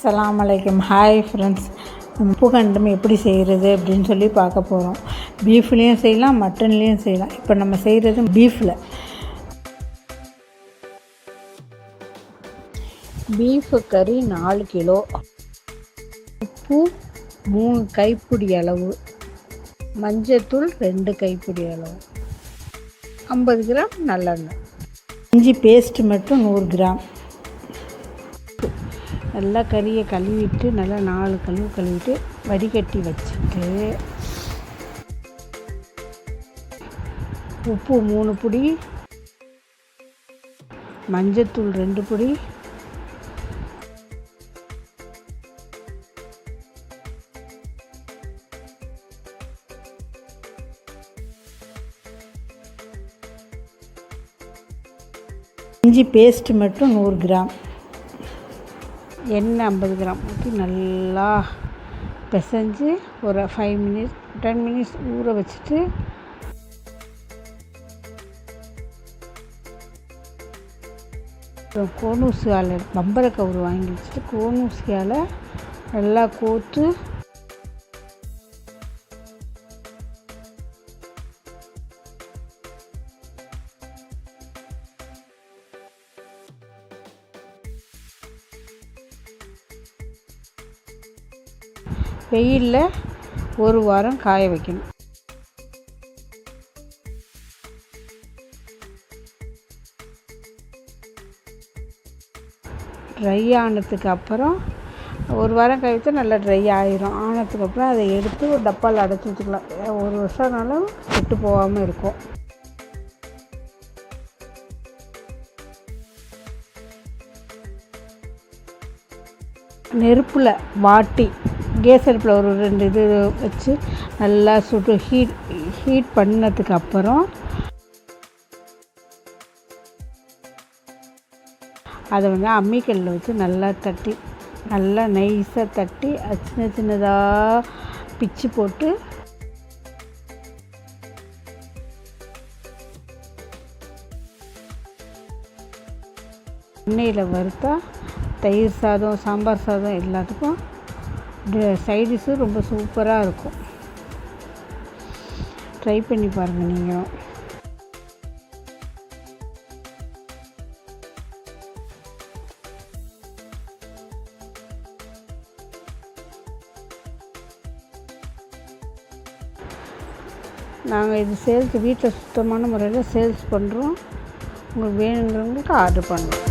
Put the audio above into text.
அஸ்ஸலாமு அலைக்கும் hi friends உப்பு கண்டம் எப்படி செய்கிறது அப்படின்னு சொல்லி பார்க்க போகிறோம் பீஃப்லேயும் செய்யலாம் மட்டன்லேயும் செய்யலாம். இப்போ நம்ம செய்கிறது பீஃபில். பீஃபு கறி நாலு கிலோ. உப்பு மூணு கைப்பிடி அளவு. மஞ்சத்தூள் ரெண்டு கைப்பிடி அளவு. ஐம்பது கிராம் நல்லெண்ணெய். இஞ்சி பேஸ்ட் மட்டும் நூறு கிராம். நல்லா கறியை கழுவிட்டு நல்லா நாலு கழுவு கழுவிட்டு வடிகட்டி வச்சுட்டு உப்பு மூணு பொடி மஞ்சத்தூள் ரெண்டு பொடி இஞ்சி பேஸ்ட் மட்டும் நூறு கிராம். எண்ணெய் ஐம்பது கிராம் ஊற்றி நல்லா பிசைஞ்சு ஒரு ஃபைவ் மினிட்ஸ் டென் மினிட்ஸ் ஊற வச்சுட்டு அப்புறம் கோனூசியால் பம்பரை கவுரு வாங்கி வச்சுட்டு கோனூசியால் நல்லா கோத்து வெயிலில் ஒரு வாரம் காய வைக்கணும். ட்ரை ஆனதுக்கு அப்புறம் ஒரு வாரம் கழித்து நல்லா ட்ரை ஆயிரும். ஆனதுக்கு அப்புறம் அதை எடுத்து ஒரு டப்பாவில் அடைச்சி வச்சுக்கலாம். ஒரு வருஷம்னாலும் விட்டு போகாமல் இருக்கும். நெருப்பில் வாட்டி கேஸ் அடுப்பில் ஒரு ரெண்டு இது வச்சு நல்லா சுட்டு ஹீட் ஹீட் பண்ணதுக்கு அப்புறம் அதை வந்து அம்மிக்கல்லில் வச்சு நல்லா தட்டி நல்லா நைஸாக தட்டி சின்ன சின்னதாக பிச்சு போட்டு எண்ணெயில் வறுத்தா தயிர் சாதம் சாம்பார் சாதம் எல்லாத்துக்கும் சைடிஷும் ரொம்ப சூப்பராக இருக்கும். ட்ரை பண்ணி பாருங்கள் நீங்களும். நாங்கள் இது சேல்ஸ் வீட்டில் சுத்தமான முறையில் சேல்ஸ் பண்ணுறோம் உங்களுக்கு வேணுங்கிறவங்களுக்கு ஆர்டர் பண்ணுறோம்